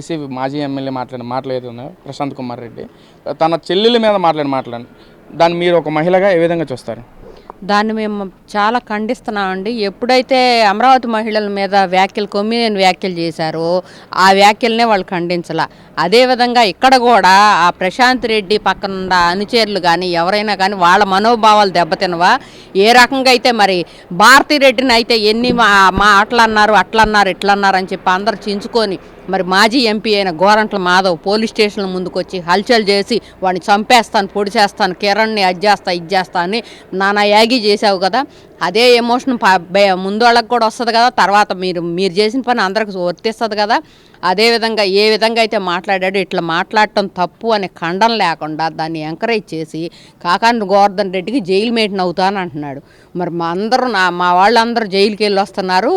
వైసీ మాజీ ఎమ్మెల్యే మాట్లాడిన మాటలు ఏదో ప్రశాంత్ కుమార్ రెడ్డి తన చెల్లెల మీద మాట్లాడిన మాట్లాడి దాన్ని మీరు ఒక మహిళగా ఏ విధంగా చూస్తారు? దాన్ని మేము చాలా ఖండిస్తున్నామండి. ఎప్పుడైతే అమరావతి మహిళల మీద వ్యాఖ్యలు కొమ్మినేని వ్యాఖ్యలు చేశారో ఆ వ్యాఖ్యలనే వాళ్ళు ఖండించాల. అదేవిధంగా ఇక్కడ కూడా ఆ ప్రశాంత్ రెడ్డి పక్కన ఉన్న అనుచరులు కానీ ఎవరైనా కానీ వాళ్ళ మనోభావాలు దెబ్బతినవా? ఏ రకంగా అయితే మరి భారతీ రెడ్డిని అయితే ఎన్ని మా మాటలు అన్నారు అట్లన్నారు ఇట్లన్నారు ఇట్లా అన్నారు అని చెప్పి అందరు చించుకొని మరి మాజీ ఎంపీ అయిన గోరంట్ల మాధవ్ పోలీస్ స్టేషన్ ముందుకొచ్చి హల్చల్ చేసి వాడిని చంపేస్తాను పొడి చేస్తాను కిరణ్ని అది ఇజ్జేస్తా ఇది అని నానా యాగి చేసావు కదా. అదే ఎమోషన్ ముందు వాళ్ళకి కూడా వస్తుంది కదా తర్వాత మీరు మీరు చేసిన పని అందరికి వర్తిస్తుంది కదా. అదేవిధంగా ఏ విధంగా అయితే మాట్లాడాడో ఇట్లా మాట్లాడటం తప్పు అనే ఖండం లేకుండా దాన్ని ఎంకరేజ్ చేసి కాకాని గోవర్ధన్ రెడ్డికి జైలు మేటిన్ అవుతాను అంటున్నాడు. మరి మా అందరూ నా మా వాళ్ళందరూ జైలుకి వెళ్ళి వస్తున్నారు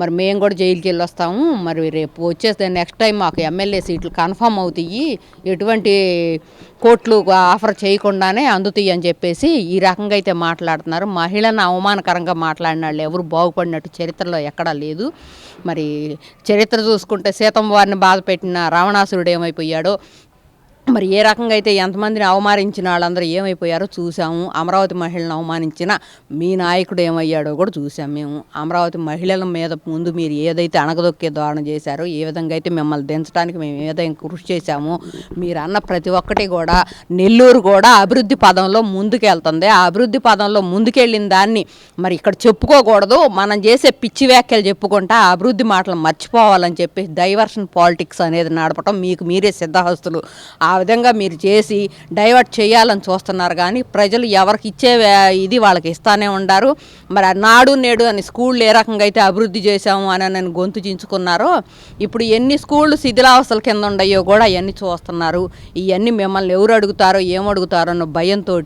మరి మేము కూడా జైలుకి వెళ్ళి వస్తాము మరి రేపు వచ్చేస్తే నెక్స్ట్ టైం మాకు ఎమ్మెల్యే సీట్లు కన్ఫర్మ్ అవుతాయి. ఎటువంటి కోట్లు ఆఫర్ చేయకుండానే అందుతాయి అని చెప్పేసి ఈ రకంగా అయితే మాట్లాడుతున్నారు. మహిళను అవమానకరంగా మాట్లాడిన వాళ్ళు ఎవరు బాగుపడినట్టు చరిత్రలో ఎక్కడా లేదు. మరి చరిత్ర చూసుకుంటే సీతమ్మ వారిని బాధ పెట్టిన రావణాసురుడు ఏమైపోయాడో మరి ఏ రకంగా అయితే ఎంతమందిని అవమానించిన వాళ్ళందరూ ఏమైపోయారో చూసాము అమరావతి మహిళలను అవమానించిన మీ నాయకుడు ఏమయ్యాడో కూడా చూసాం మేము. అమరావతి మహిళల మీద ముందు మీరు ఏదైతే అణగదొక్కే దారుణం చేశారో ఏ విధంగా అయితే మిమ్మల్ని దించడానికి మేము ఏదైనా కృషి చేశామో మీరు అన్న ప్రతి ఒక్కటి కూడా నెల్లూరు కూడా అభివృద్ధి పదంలో ముందుకెళ్తుంది. ఆ అభివృద్ధి పదంలో ముందుకెళ్ళిన దాన్ని మరి ఇక్కడ చెప్పుకోకూడదు. మనం చేసే పిచ్చి వ్యాఖ్యలు చెప్పుకుంటా ఆ అభివృద్ధి మాటలు మర్చిపోవాలని చెప్పి డైవర్షన్ పాలిటిక్స్ అనేది నడపటం మీకు మీరే సిద్ధహస్తులు. ఆ ఆ విధంగా మీరు చేసి డైవర్ట్ చేయాలని చూస్తున్నారు. కానీ ప్రజలు ఎవరికి ఇచ్చే ఇది వాళ్ళకి ఇస్తానే ఉండారు. మరి నాడు నేడు అని స్కూళ్ళు ఏ రకంగా అయితే అభివృద్ధి చేశాము అని నేను గొంతు చించుకున్నారో ఇప్పుడు ఎన్ని స్కూళ్ళు శిథిలావస్థల కింద ఉన్నాయో కూడా అవన్నీ చూస్తున్నారు. ఇవన్నీ మిమ్మల్ని ఎవరు అడుగుతారో ఏం అడుగుతారో అన్న భయంతో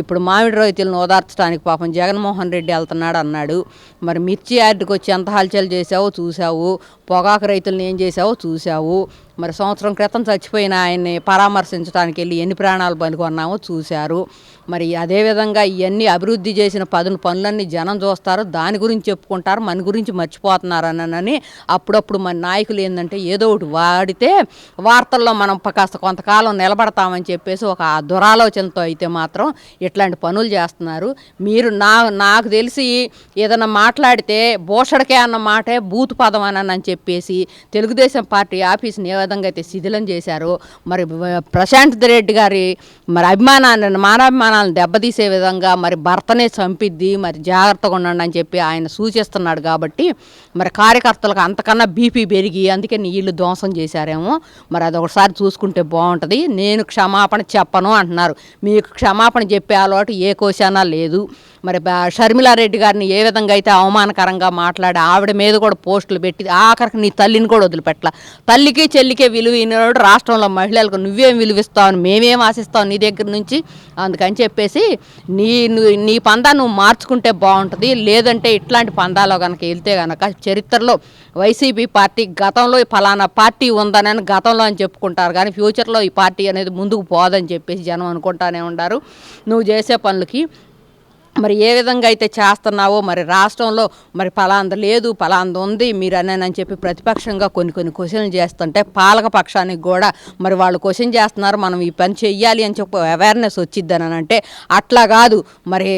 ఇప్పుడు మామిడి రైతులను ఓదార్చడానికి పాపం జగన్మోహన్ రెడ్డి వెళ్తున్నాడు అన్నాడు. మరి మిర్చి యార్డుకు వచ్చి ఎంత హల్చల్ చేసావో చూసావు పొగాకు రైతులను ఏం చేసావో చూసావు మరి సంవత్సరం క్రితం చచ్చిపోయిన ఆయన్ని పరామర్శించడానికి వెళ్ళి ఎన్ని ప్రాణాలు పనుకున్నామో చూశారు. మరి అదేవిధంగా ఇవన్నీ అభివృద్ధి చేసిన పదును పనులన్నీ జనం చూస్తారు దాని గురించి చెప్పుకుంటారు మన గురించి మర్చిపోతున్నారు అని అప్పుడప్పుడు మన నాయకులు ఏంటంటే ఏదో ఒకటి వాడితే వార్తల్లో మనం కాస్త కొంతకాలం నిలబడతామని చెప్పేసి ఒక దురాలోచనతో అయితే మాత్రం ఇట్లాంటి పనులు చేస్తున్నారు. మీరు నా నాకు తెలిసి ఏదైనా మాట్లాడితే భూషడకే అన్న మాటే బూత్ పదం అని చెప్పేసి తెలుగుదేశం పార్టీ ఆఫీస్ని ఏ విధంగా అయితే శిథిలం చేశారో మరి ప్రశాంత్ రెడ్డి గారి మరి అభిమానాన్ని మానాభిమానాలను దెబ్బతీసే విధంగా మరి భర్తనే చంపిద్ది మరి జాగ్రత్తగా ఉండండి అని చెప్పి ఆయన సూచిస్తున్నాడు కాబట్టి మరి కార్యకర్తలకు అంతకన్నా బీపీ పెరిగి అందుకే నీళ్ళు ధ్వంసం చేశారేమో. మరి అది ఒకసారి చూసుకుంటే బాగుంటుంది. నేను క్షమాపణ చెప్పను అంటున్నారు. మీకు క్షమాపణ చెప్పే అలవాటు ఏ కోశానా లేదు. మరి బా- షర్మిలారెడ్డి గారిని ఏ విధంగా అయితే అవమానకరంగా మాట్లాడి ఆవిడ మీద కూడా పోస్టులు పెట్టి ఆఖరికి నీ తల్లిని కూడా వదిలిపెట్టల. తల్లికి చెల్లికే విలువ రాష్ట్రంలో మహిళలకు నువ్వేం విలువిస్తావు మేమేం ఆశిస్తావు నీ దగ్గర నుంచి? అందుకని చెప్పేసి నీ ను- నీ పందా నువ్వు మార్చుకుంటే బాగుంటుంది లేదంటే ఇట్లాంటి పందాలో కనుక వెళ్తే కనుక చరిత్రలో వైసీపీ పార్టీ గతంలో ఫలానా పార్టీ ఉందని గతంలో అని చెప్పుకుంటారు. కానీ ఫ్యూచర్లో ఈ పార్టీ అనేది ముందుకు పోదని చెప్పేసి జనం అనుకుంటానే ఉండారు. నువ్వు చేసే పనులకి మరి ఏ విధంగా అయితే చేస్తున్నావో మరి రాష్ట్రంలో మరి పలాంద లేదు పలాంద ఉంది మీరు అని చెప్పి ప్రతిపక్షంగా కొన్ని కొన్ని క్వశ్చన్లు చేస్తుంటే పాలక పక్షానికి కూడా మరి వాళ్ళు క్వశ్చన్ చేస్తున్నారు మనం ఈ పని చెయ్యాలి అని చెప్పి అవేర్నెస్ వచ్చిద్దని అని అంటే అట్లా కాదు. మరి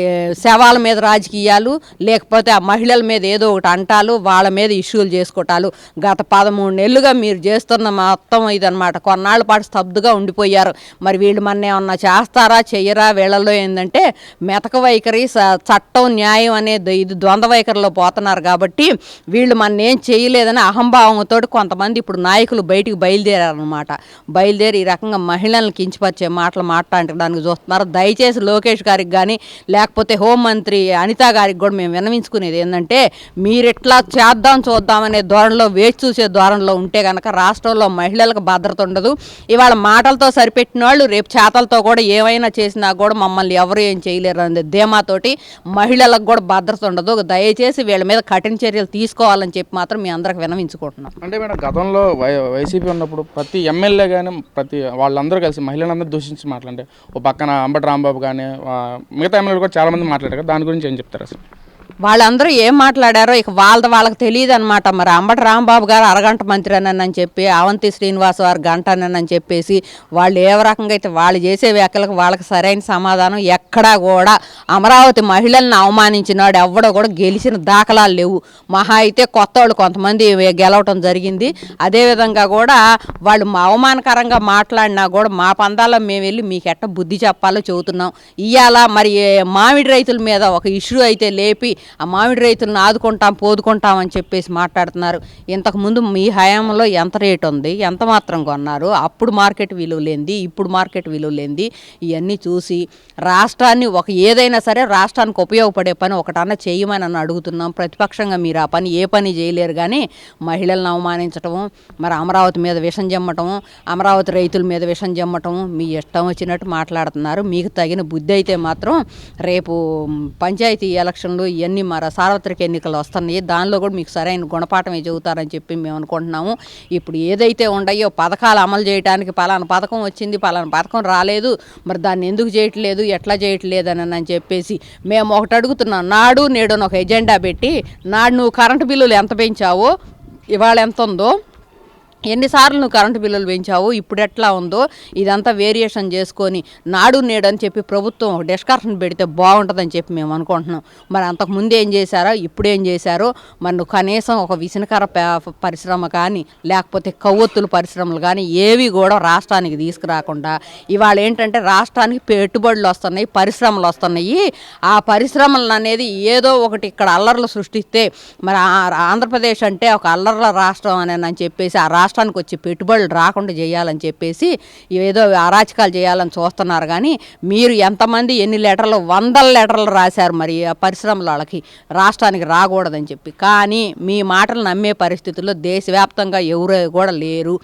శవాల మీద రాజకీయాలు లేకపోతే ఆ మహిళల మీద ఏదో ఒకటి అంటాలు వాళ్ళ మీద ఇష్యూలు చేసుకోవటాలు గత పదమూడు నెలలుగా మీరు చేస్తున్న మొత్తం ఇదనమాట కొన్నాళ్ళ పాటు స్తబ్దుగా ఉండిపోయారు. మరి వీళ్ళు మన ఏమన్నా చేస్తారా చెయ్యరా వీళ్ళలో ఏంటంటే మెతక వైఖరి చట్టం న్యాయం అనే ఇది ద్వంద్వవైఖరిలో పోతున్నారు కాబట్టి వీళ్ళు మన ఏం చేయలేదని అహంభావంతో కొంతమంది ఇప్పుడు నాయకులు బయటికి బయలుదేరారనమాట బయలుదేరి ఈ రకంగా మహిళలను కించపరిచే మాటలు మాట్లాడడానికి చూస్తున్నారు. దయచేసి లోకేష్ గారికి కానీ లేకపోతే హోంమంత్రి అనిత గారికి కూడా మేము విన్నవించుకునేది ఏంటంటే మీరు ఇట్లా చేద్దాం చూద్దామనే ధోరణిలో వేచి చూసే ధోరణిలో ఉంటే కనుక రాష్ట్రంలో మహిళలకు భద్రత ఉండదు. ఇవాళ మాటలతో సరిపెట్టిన వాళ్ళు రేపు చేతలతో కూడా ఏమైనా చేసినా కూడా మమ్మల్ని ఎవరు ఏం చేయలేరు అనే తోటి మహిళలకు కూడా భద్రత ఉండదు. దయచేసి వీళ్ళ మీద కఠిన చర్యలు తీసుకోవాలని చెప్పి మాత్రం మీ అందరికి వినవించుకుంటున్నాం అంటే మేడం గతంలో వై వైసీపీ ఉన్నప్పుడు ప్రతి ఎమ్మెల్యే కానీ ప్రతి వాళ్ళందరూ కలిసి మహిళలందరూ దూషించి మాట్లాడే ఓ పక్కన అంబటి రాంబాబు కానీ మిగతా ఎమ్మెల్యేలు కూడా చాలామంది మాట్లాడారు దాని గురించి ఏం చెప్తారు అసలు? వాళ్ళందరూ ఏం మాట్లాడారో ఇక వాళ్ళది వాళ్ళకి తెలియదు అనమాట మరి అంబటి రాంబాబు గారు అరగంట మంత్రి అని చెప్పి అవంతి శ్రీనివాస్ వారు గంట అని చెప్పేసి వాళ్ళు ఏ రకంగా అయితే వాళ్ళు చేసే వ్యాఖ్యలకు వాళ్ళకి సరైన సమాధానం ఎక్కడా కూడా అమరావతి మహిళలను అవమానించినాడు ఎవడో కూడా గెలిచిన దాఖలాలు లేవు. మహా అయితే కొత్త వాళ్ళు కొంతమంది గెలవటం జరిగింది. అదేవిధంగా కూడా వాళ్ళు అవమానకరంగా మాట్లాడినా కూడా మా పందాల్లో మేము వెళ్ళి మీకు ఎట్ట బుద్ధి చెప్పాలో చెబుతున్నాం. ఇవాళ మరి మామిడి రైతుల మీద ఒక ఇష్యూ అయితే లేపి ఆ మామిడి రైతులను ఆదుకుంటాం పోదుకుంటాం అని చెప్పేసి మాట్లాడుతున్నారు. ఇంతకుముందు మీ హయాంలో ఎంత రేటు ఉంది? ఎంత మాత్రం కొన్నారు? అప్పుడు మార్కెట్ విలువ లేనిది ఇప్పుడు మార్కెట్ విలువ లేనిది ఇవన్నీ చూసి రాష్ట్రాన్ని ఒక ఏదైనా సరే రాష్ట్రానికి ఉపయోగపడే పని ఒకటన్నా చేయమని అని అడుగుతున్నాం. ప్రతిపక్షంగా మీరు ఆ పని ఏ పని చేయలేరు కానీ మహిళలను అవమానించటము మరి అమరావతి మీద విషం జమ్మటము అమరావతి రైతుల మీద విషం జమ్మటము మీ ఇష్టం వచ్చినట్టు మాట్లాడుతున్నారు. మీకు తగిన బుద్ధి అయితే మాత్రం రేపు పంచాయతీ ఎలక్షన్లు ఇవన్నీ మరి సార్వత్రిక ఎన్నికలు వస్తున్నాయి. దానిలో కూడా మీకు సరైన గుణపాఠమే చెబుతారని చెప్పి మేము అనుకుంటున్నాము. ఇప్పుడు ఏదైతే ఉన్నాయో పథకాలు అమలు చేయడానికి పలానా పథకం వచ్చింది పలానా పథకం రాలేదు. మరి దాన్ని ఎందుకు చేయట్లేదు ఎట్లా చేయట్లేదు అని అని చెప్పేసి మేము ఒకటి అడుగుతున్నాం. నాడు నేడు ఒక ఎజెండా పెట్టి నాడు నువ్వు కరెంటు బిల్లులు ఎంత పెంచావో ఇవాళ ఎంత ఉందో ఎన్నిసార్లు నువ్వు కరెంటు బిల్లులు పెంచావు ఇప్పుడు ఎట్లా ఉందో ఇదంతా వేరియేషన్ చేసుకొని నాడు నేడు అని చెప్పి ప్రభుత్వం ఒక డిస్కషన్ పెడితే బాగుంటుందని చెప్పి మేము అనుకుంటున్నాం. మరి అంతకు ముందు ఏం చేశారో ఇప్పుడు ఏం చేశారో మరి నువ్వు కనీసం ఒక విసనకర పరిశ్రమ కానీ లేకపోతే కవ్వొత్తుల పరిశ్రమలు కానీ ఏవి కూడా రాష్ట్రానికి తీసుకురాకుండా ఇవాళ ఏంటంటే రాష్ట్రానికి పెట్టుబడులు వస్తున్నాయి పరిశ్రమలు వస్తున్నాయి. ఆ పరిశ్రమలు అనేది ఏదో ఒకటి ఇక్కడ అల్లర్లు సృష్టిస్తే మరి ఆంధ్రప్రదేశ్ అంటే ఒక అల్లర్ల రాష్ట్రం అని అని చెప్పేసి ఆ రాష్ట్రానికి వచ్చి పెట్టుబడులు రాకుండా చేయాలని చెప్పేసి ఏదో అరాచకాలు చేయాలని చూస్తున్నారు. కానీ మీరు ఎంతమంది ఎన్ని లెటర్లు వందల లెటర్లు రాశారు మరి పరిశ్రమల వాళ్ళకి? రాష్ట్రానికి రాకూడదని చెప్పి. కానీ మీ మాటలు నమ్మే పరిస్థితుల్లో దేశవ్యాప్తంగా ఎవరు కూడా లేరు.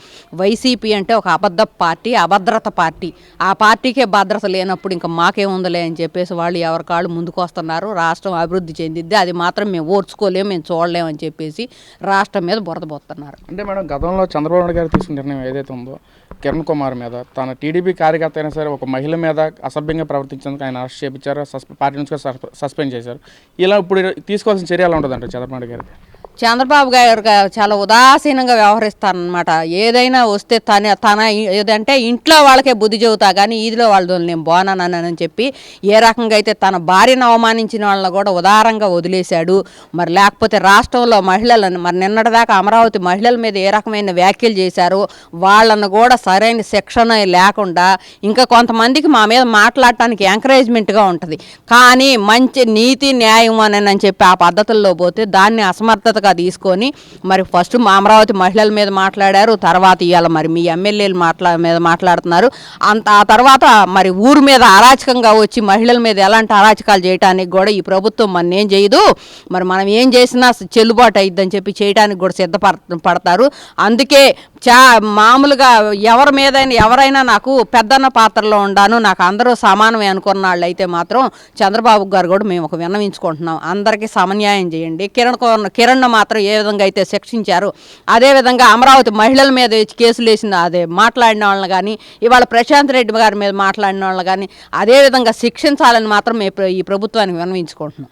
వైసీపీ అంటే ఒక అబద్ధ పార్టీ అభద్రత పార్టీ. ఆ పార్టీకే భద్రత లేనప్పుడు ఇంకా మాకేముందలే అని చెప్పేసి వాళ్ళు ఎవరి కాళ్ళు ముందుకు వస్తున్నారు. రాష్ట్రం అభివృద్ధి చెందిద్ది. అది మాత్రం మేము ఓర్చుకోలేము మేము చూడలేము అని చెప్పేసి రాష్ట్రం మీద బురద పోతున్నారు అంటే మేడం గతంలో చంద్రబాబు నాయుడు గారు తీసుకున్న నిర్ణయం ఏదైతే ఉందో కిరణ్ కుమార్ మీద తన టీడీపీ కార్యకర్త అయినా సరే ఒక మహిళ మీద అసభ్యంగా ప్రవర్తించేందుకు ఆయన అరెస్ట్ చేయించారు సస్పె పార్టీ నుంచి సస్పెండ్ చేశారు. ఇలా ఇప్పుడు తీసుకోవాల్సిన చర్య ఎలా ఉంటుందంట చంద్రబాబు నాయుడు గారికి? చంద్రబాబు గారు చాలా ఉదాసీనంగా వ్యవహరిస్తారనమాట ఏదైనా వస్తే తన తన ఏదంటే ఇంట్లో వాళ్ళకే బుద్ధి చెబుతా కానీ ఈదిలో వాళ్ళు నేను బాగున్నానని చెప్పి ఏ రకంగా అయితే తన భార్యను అవమానించిన వాళ్ళని కూడా ఉదారంగా వదిలేశాడు. మరి లేకపోతే రాష్ట్రంలో మహిళలను మరి నిన్నటిదాకా అమరావతి మహిళల మీద ఏ రకమైన వ్యాఖ్యలు చేశారో? వాళ్ళను కూడా సరైన శిక్షణ లేకుండా ఇంకా కొంతమందికి మా మీద మాట్లాడటానికి ఎంకరేజ్మెంట్గా ఉంటుంది. కానీ మంచి నీతి న్యాయం అని చెప్పి ఆ పద్ధతుల్లో పోతే దాన్ని అసమర్థత జాగ్రత్తగా తీసుకొని మరి ఫస్ట్ మా అమరావతి మహిళల మీద మాట్లాడారు తర్వాత ఇవాళ మరి మీ ఎమ్మెల్యేలు మాట్లా మీద మాట్లాడుతున్నారు. అంత ఆ తర్వాత మరి ఊరు మీద అరాచకంగా వచ్చి మహిళల మీద ఎలాంటి అరాచకాలు చేయడానికి కూడా ఈ ప్రభుత్వం మన ఏం చేయదు. మరి మనం ఏం చేసినా చెల్లుబాటు అయిద్దని చెప్పి చేయడానికి కూడా సిద్ధపడ పడతారు. అందుకే చా మామూలుగా ఎవరి మీదైనా ఎవరైనా నాకు పెద్దన్న పాత్రలో ఉండాను నాకు అందరూ సమానమే అనుకున్న వాళ్ళు అయితే మాత్రం చంద్రబాబు గారు కూడా మేము ఒక విన్నవించుకుంటున్నాం. అందరికీ సమన్యాయం చేయండి. కిరణ్ కో- కిరణ్ మాత్రం ఏ విధంగా అయితే శిక్షించారు అదేవిధంగా అమరావతి మహిళల మీద కేసులు వేసిన అదే మాట్లాడిన వాళ్ళని కానీ ఇవాళ ప్రశాంత్ రెడ్డి గారి మీద మాట్లాడిన వాళ్ళని కానీ అదేవిధంగా శిక్షించాలని మాత్రం మేము ఈ ప్రభుత్వానికి విన్నవించుకుంటున్నాం.